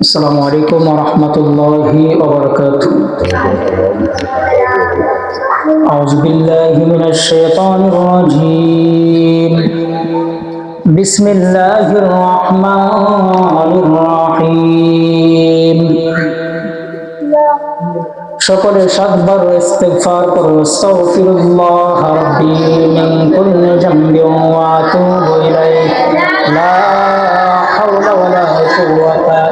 السلام عليكم ورحمة الله وبركاته أعوذ بالله من الشيطان الرجيم بسم الله الرحمن الرحيم সকলে সাতবার ইস্তেগফার করো আস্তাগফিরুল্লাহ রাব্বি মিন কুল্লি জামবিন ওয়া আতুবু ইলাইহি লা হাওলা ওয়ালা কুওয়াতা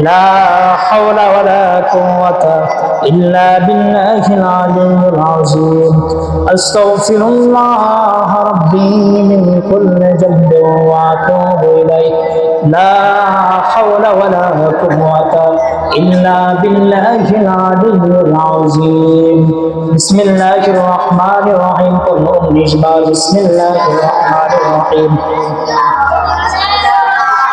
لا حول ولا قوة إلا بالله العلي العظيم. أستغفر الله ربي من كل ذنب وأتوب إليه. لا حول ولا قوة إلا بالله العلي العظيم. بسم الله الرحمن الرحيم. قل بسم الله الرحمن الرحيم.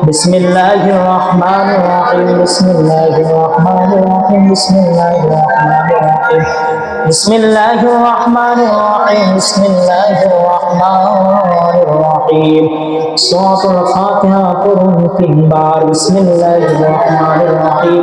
بسم الله الرحمن الرحيم بسم الله الرحمن الرحيم بسم الله الرحمن الرحيم بسم الله الرحمن الرحيم بسم الله الرحمن الرحيم سورة الفاتحة قرن তিনবার بسم الله الرحمن الرحيم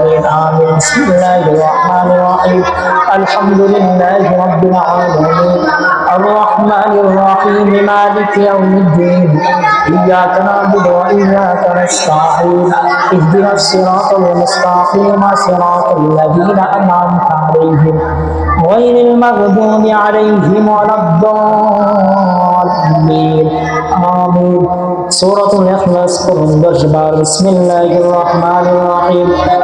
آمين بسم الله الرحمن الرحيم الحمد لله رب العالمين. الرحمن الرحيم مالك يوم الدين إياك نعبد وإياك نستعين. إهدنا الصراط المستقيم صراط الذين أنعمت عليهم غير المغضوب عليهم ولا الضالين. آمين. سورة الإخلاص قرن بسم الله الرحمن الرحيم.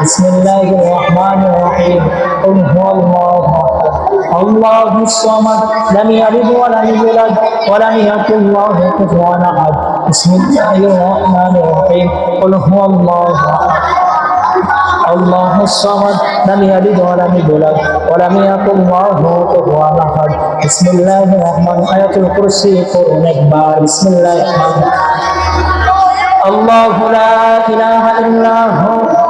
بسم الله الرحمن الرحيم. قل هو الله الله الصمد. لم يلد ولم يولد ولم يكن له كفوا أحد. بسم الله الرحمن الرحيم. قل هو الله الله الصمد. لم يلد ولم يولد ولم يكن له كفوا أحد. بسم الله الرحمن آية الكرسي قرن اكبر بسم الله الرحمن الله لا إله إلا هو.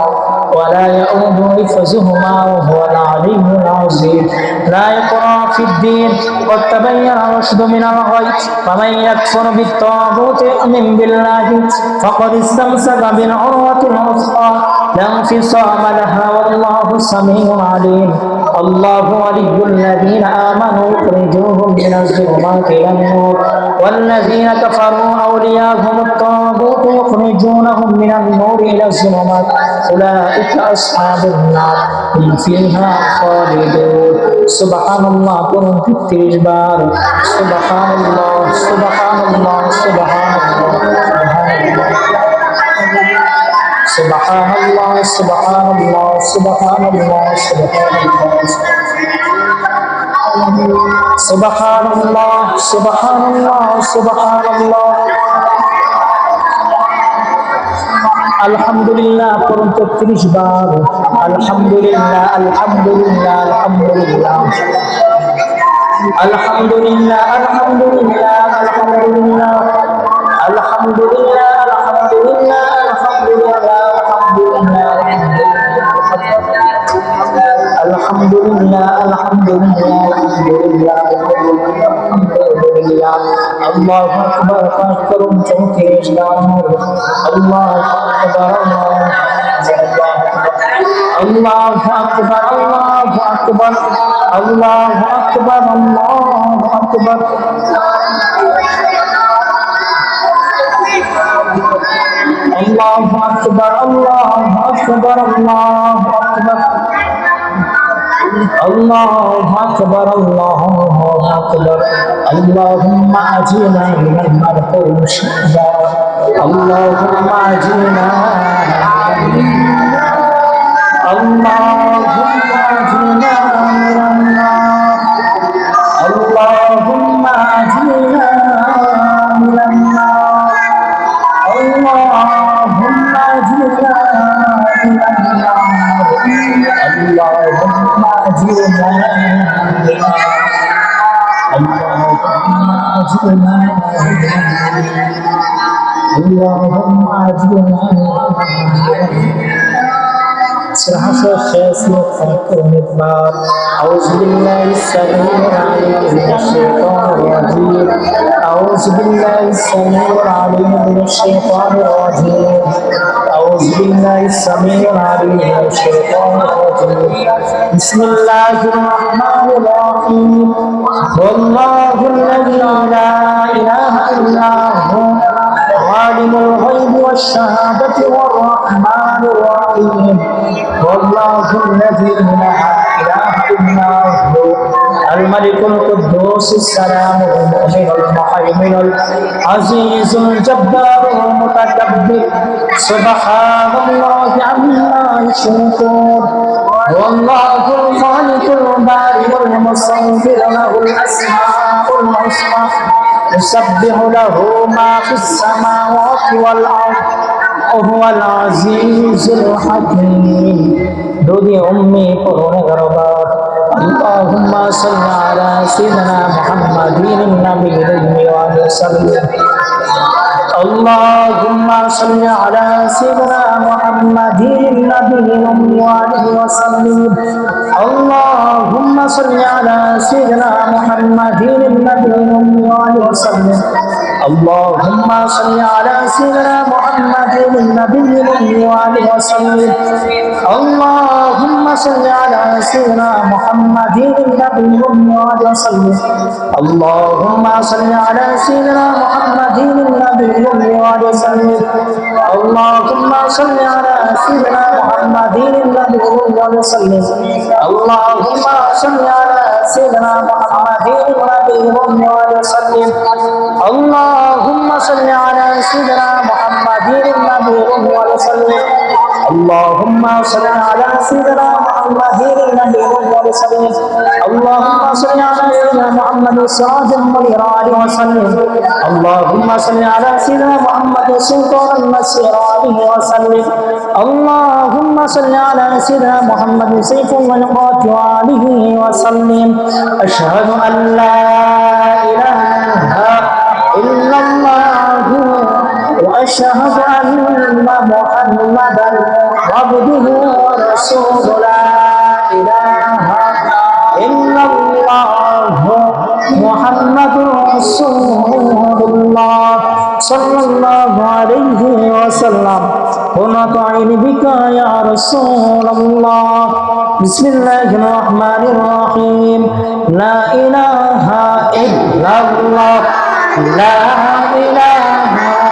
ولا يؤود حفظهما وهو العلي العظيم لا يقرأ في الدين قد تبين الرشد من الغي فمن يكفر بالطاغوت يؤمن بالله فقد استمسك بالعروة الوثقى لا انفصام لها والله سميع عليم. الله ولي الذين آمنوا يخرجوهم من الظلمات إلى النور. والذين كفروا أولياءهم الطاغوت يخرجونهم من النور إلى الظلمات. أولئك أصحاب النار. هم فيها خالدون. سبحان الله قرن تتريج بار سبحان الله سبحان الله سبحان الله سبحان الله سبحان الله سبحان الله سبحان الله سبحان الله سبحان الله سبحان الله আলহামদুলিল্লাহ করুন তেত্রিশ বার আলহামদুলিল্লাহ আলহামদুলিল্লাহ আলহামদুলিল্লাহ আলহামদুলিল্লাহ আলহামদুলিল্লাহ আলহামদুলিল্লাহ আলহামদুলিল্লাহ আলহামদুলিল্লাহ আলহামদুলিল্লাহ আলহামদুলিল্লাহ আলহামদুলিল্লাহ আলহামদুলিল্লাহ আলহামদুলিল্লাহ আল্লাহু আকবার পাঠ করুন চৌত্রিশ বার আল্লাহু আকবার আল্লাহু আকবার আল্লাহু আকবার আল্লাহু আকবার আল্লাহু আকবার الله أكبر الله أكبر الله أكبر الله أكبر الله أكبر اللهم أجينا من المرحوم شهداء اللهم أجينا اللهم أجلنا اللهم أجلنا صراحة خاسية فكرني بار أعوذ بالله السميع العليم من الشيطان الرجيم أعوذ بالله السميع العليم من الشيطان الرجيم أعوذ بالله السميع العليم من الشيطان الرجيم بسم الله الرحمن الرحيم. والله الذي لا إله إلا هو عالم الغيب والشهادة والرحمن الرحيم والله الذي لا إله إلا هو. الملك القدوس السلام المؤمن المهيمن العزيز الجبار المتكبر سبحان الله عما يشركون والله الخالق البارئ المصور له الأسماء الحسنى يسبح له ما في السماوات والأرض وهو العزيز الحكيم دودي أمي قرون غربات اللهم صل على سيدنا محمد النبي الأمي وعلى وسلم اللهم صل على سيدنا محمد النبي الأمي وعلى وسلم اللهم صل على سيدنا محمد النبي الأمي وعلى وسلم اللهم صل على سيدنا محمد النبي الأمي وآله وسلم. اللهم صل على سيدنا محمد النبي الأمي وآله وسلم. اللهم صل على سيدنا محمد النبي الأمي وآله وسلم. اللهم صل على سيدنا محمد النبي الأمي وآله وسلم. اللهم صل على سيدنا محمد النبي الأمي وآله وسلم اللهم صل على سيدنا محمد النبي الأمي وآله وسلم. اللهم صل على سيدنا محمد النبي الأمي وسلم اللهم صل على سيدنا محمد السراج المنير عليه وسلم. اللهم صل على سيدنا محمد سلطان المسير عليه وسلم. اللهم صل على سيدنا محمد سيف الغلقات عليه وسلم. أشهد أن لا إله وأشهد أن محمدا عبده ورسوله. لا إله إلا الله. محمد رسول الله صلى الله عليه وسلم. ونطعن بك يا رسول الله. بسم الله الرحمن الرحيم. لا إله إلا الله. لا إله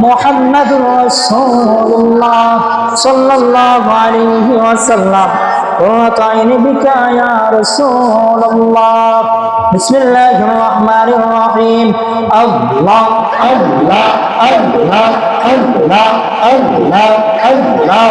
محمد رسول الله صلى الله عليه وسلم. وطعن بك يا رسول الله. بسم الله الرحمن الرحيم. الله الله الله الله الله الله الله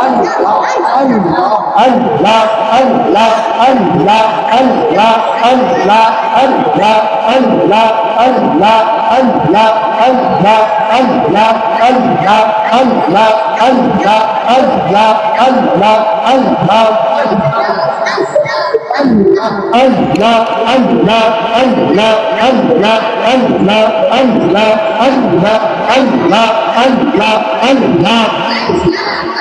Allah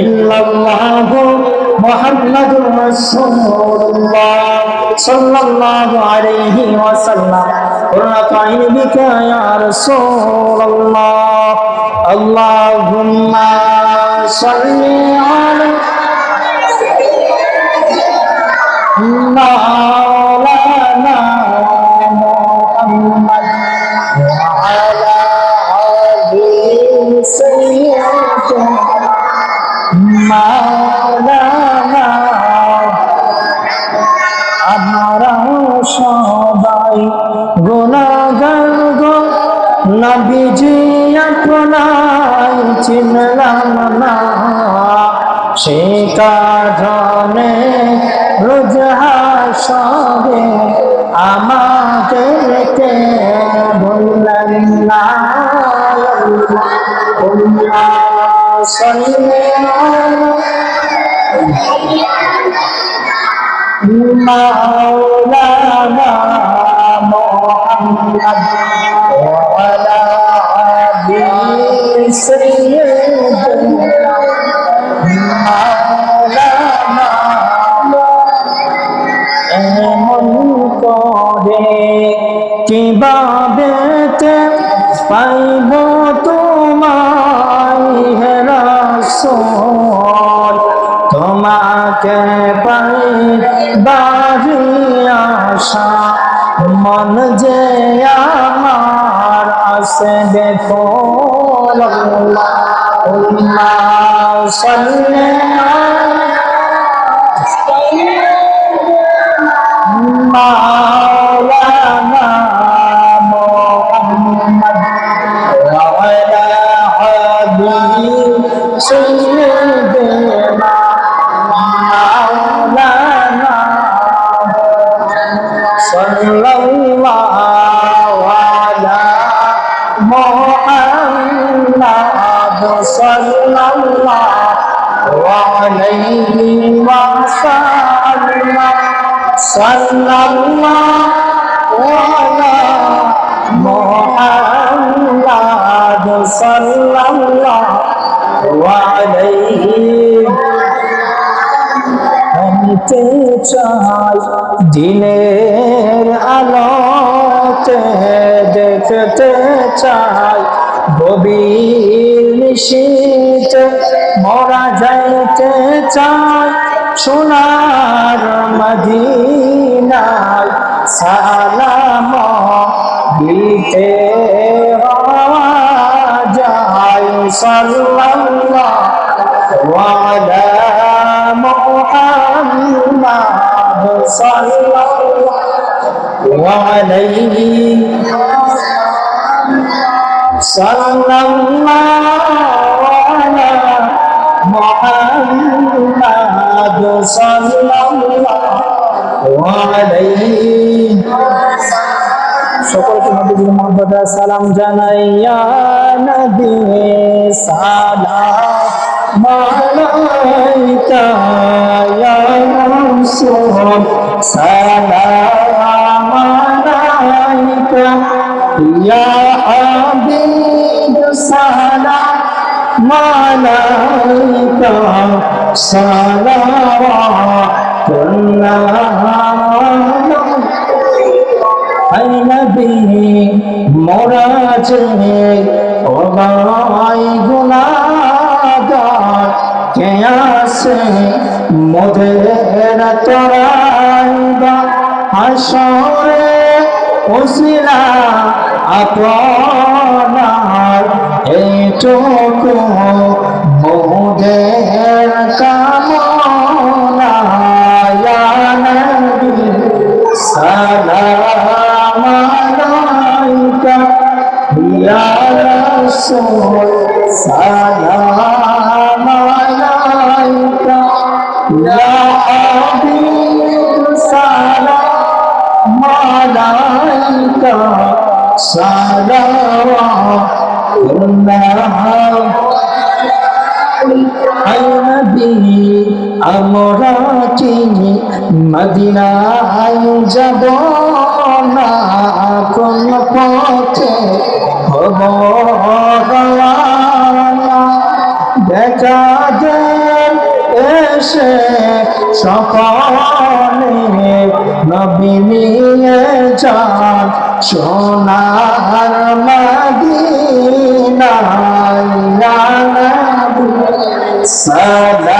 ইল্লাল্লাহু মুহাম্মাদুর রাসূলুল্লাহ সাল্লাল্লাহু আলাইহি ওয়াসাল্লাম। قرة عين بك يا رسول الله اللهم صل সে কারণে রোজ হাসবে আমাদেরকে বললেন না আল্লাহ সাল্লাল্লাহু مولانا محمد وعلى آل سيدنا পাইব তোমায় হে রাসূল তোমাকে পাই বাড়ি আসা মন যে আমার আসে দেখো আল্লাহ مولانا Hello. জানতে চাই, দিনের আলোতে দেখতে চাই, গভীর নিশীতে মরা যাইতে চাই, সোনার মদিনায় সালাম দিতে যায়, সাল্লাল্লাহু আলা মুহাম্মদ। صلى الله عليه صلى الله على محمد صلى الله عليه সকলকে নবীজির মহব্বত সালাম জানাইয়া নবী সালাম আলাইকা ইয়া الرسول سلام عليك يا حبيب سلام عليك صلوات الله নবী মোরা যে ওমাই গুনাগার কে আসে মোদের চেহারা চড়াইবা হাসরে ওসিলা আপনার। এই চোখ মোদের কামনা ইয়া রাসূল। আমরা কি মদিনায় যাব না, কোন পথে হব দেখা দেন এসে সকলে নবী যান সোনার মদিনায়। সালাম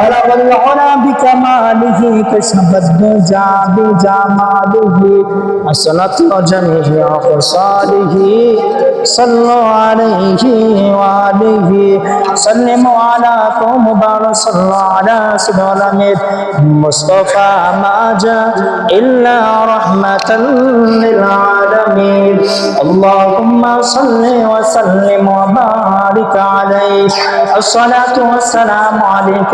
بلغ العلا بكماله كشف الدجى بجماله حسنت جميع خصاله صلوا عليه وآله سلموا على مبارك صلوا على سيدنا مصطفى ما جاء إلا رحمة للعالمين اللهم صل وسلم وبارك عليه الصلاة والسلام عليك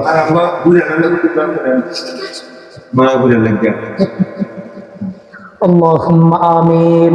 আর আমরা ঘুরে গেলে মারা ঘুরে লাগে اللهم آمين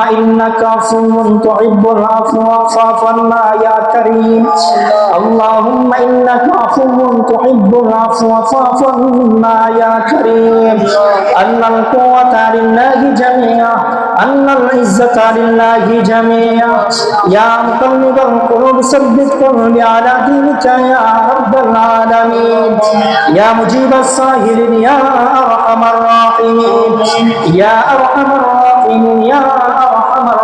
إنك عفو تحب العفو فاعف عنا يا كريم. اللهم إنك عفو تحب العفو فاعف عنا يا كريم. أن القوة لله جميعا أن العزة لله جميعا. يا مقلب القلوب ثبت قلبي على دينك يا رب العالمين. يا مجيب السائلين يا أرحم الراحمين. يا أرحم الراحمين. يا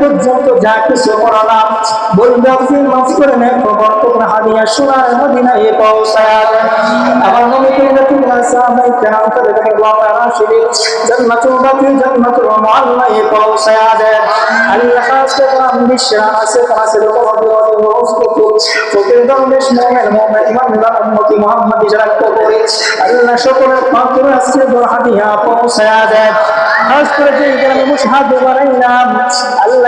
পর্যন্ত যা কিছু করালাম আপনি মাফ করে নেন খবর তোমরা হাদিয়া সোনার মদিনায় পৌঁছায়। আমার নবী করিম তোমরা সাহাবাই কেরাম করে দেখে ওয়াকা রাশিদিন জান্নাতুল বাকি জান্নাতুল মুআল্লায় পৌঁছায় আল্লাহ খাস করে আমি বিশ্বাস আছে মুহাম্মদি যারা কবরে আল্লাহ সকলের পাত্র করে যে বানাইলাম, আল্লাহ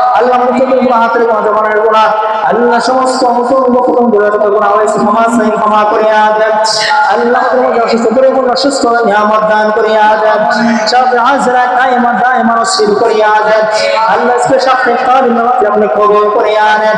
আল্লাহ আমাদের গুণা হাতের গুনাহ জমানের গুণা আল্লাহ সমস্ত নতুন নতুন গুনাহ গুণা হয়েছে ক্ষমা চাই, ক্ষমা করিয়া দেন। আল্লাহ তোমাকে অসুস্থ করে কোন অসুস্থ নিয়ামত দান করিয়া দেন। সব হাজরা কায়েমা দায়েমা নসিব করিয়া দেন। আল্লাহ কালিমা আপনি কবুল করিয়া নেন।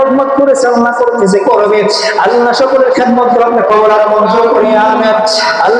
খদমত করেছে, আল্লাহ করতেছে করবে। আল্লাহ সকলের খেদমত করে আপনি কবর আর মঞ্জুর করিয়া আল্লাহ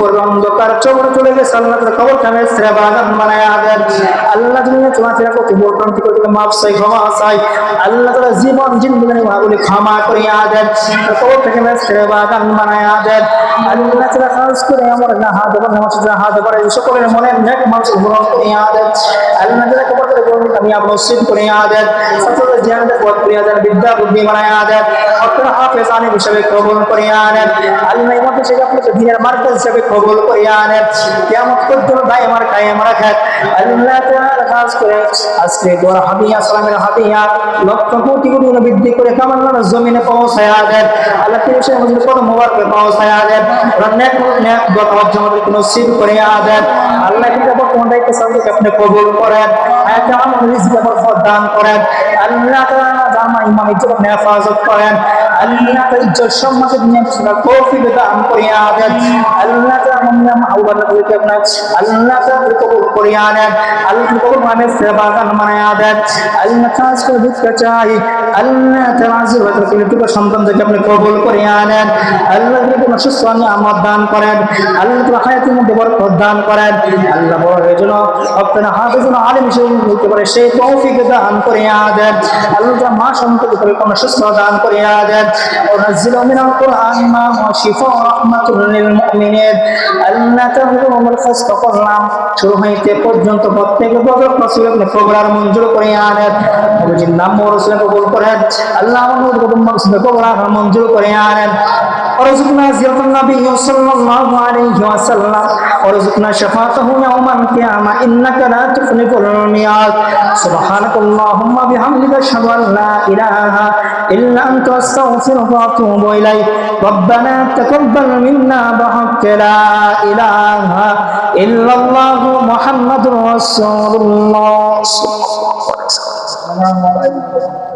পূর্বে অন্ধকার চবর চলে গেছে, আল্লাহ তারা কবর কামে সেরা বাগান বানায় দেন আল্লাহ তুমি তোমার তেরা কত বর্তমান থেকে মাফ চাই, ক্ষমা চাই। আল্লাহ তারা জীবন জিন্দগি ভাগুলি ক্ষমা করিয়া দেন কবর থেকে সেরা বাগান বানায় দেন আল্লাহ তারা খাস করে আমার না হাত এবং নামাজ হাত করে সকলের মনে নেক মানুষ গ্রহণ করিয়া দেন আল্লাহ তারা কবর থেকে আমি আপনার নসিব করিয়া দেন দেন বিদ্যা বুদ্ধি বানায়া দেন হিসেবে কবুল করিয়া নেন কেমন পর্যন্ত ভাই? আমার কায়েম রাখেন আল্লাহ তাআলা খাস করে আজকে দোয়া হাদিয়া, সালামের হাদিয়া, লক্ষ কোটি কোটি বৃদ্ধি করে কামাল্লার জমিনে পৌঁছায়া দেন আল্লাহ তিনি সে মধ্যে কত মোবারকে পৌঁছায়া দেন নেক নেক দোয়া আমাদের কোনো সিদ্ধ করিয়া দেন আল্লাহ কিন্তু দায়িত্ব সামনে আপনি কবুল করেন আয়াতে রিজিক বরকত দান করেন আল্লাহ তাআলা জামা ইমাম ইজ্জত হেফাজত করেন আল্লাহ তাআলা ইজ্জত সম্মানকে নিয়ে সুরা তৌফিক দান করিয়া দেন আল্লাহ তাআলা আমরা আল্লাহ তাআলাকে আপনার আল্লাহ তাআলা কবুল করিয়া নেন আল্লাহ কবুল মানে সেবা দান আল্লাহ খাস করে ভিক্ষা চাই আল্লাহ তাআলা আপনি কবুল করিয়া আল্লাহ সুস্থ দান করেন আল্লাহ তাআলা হায়াতের মধ্যে বরকত দান করেন আল্লাহ বড় হয়ে যেন আপনার হাফেজ আলিম হিসেবে নিতে পারে সেই তৌফিক দান করিয়া দেন আল্লাহ তাআলা মা সন্তান করে কোন সুস্থ দান করিয়া দেন ونزل من القرآن ما هو شفاء ورحمة للمؤمنين আল্লাহ তাআলা আমরা খাস করলাম শুরু হইতে পর্যন্ত প্রত্যেক বছর রাসূল আপনি প্রোগ্রাম মঞ্জুর করিয়া দেন নবীজির নাম রাসূল কবুল করেন আল্লাহ আমাদের কুটুম্ব প্রোগ্রাম মঞ্জুর করিয়া দেন ورزقنا زيارة النبي صلى الله عليه وسلم ورزقنا شفاعته يوم القيامة إنك لا تخلف الميعاد سبحانك اللهم بحمدك أشهد أن لا إله إلا أنت أستغفرك وأتوب إليك ربنا تقبل منا بحق لا إله إلا الله محمد رسول الله صلى الله عليه وسلم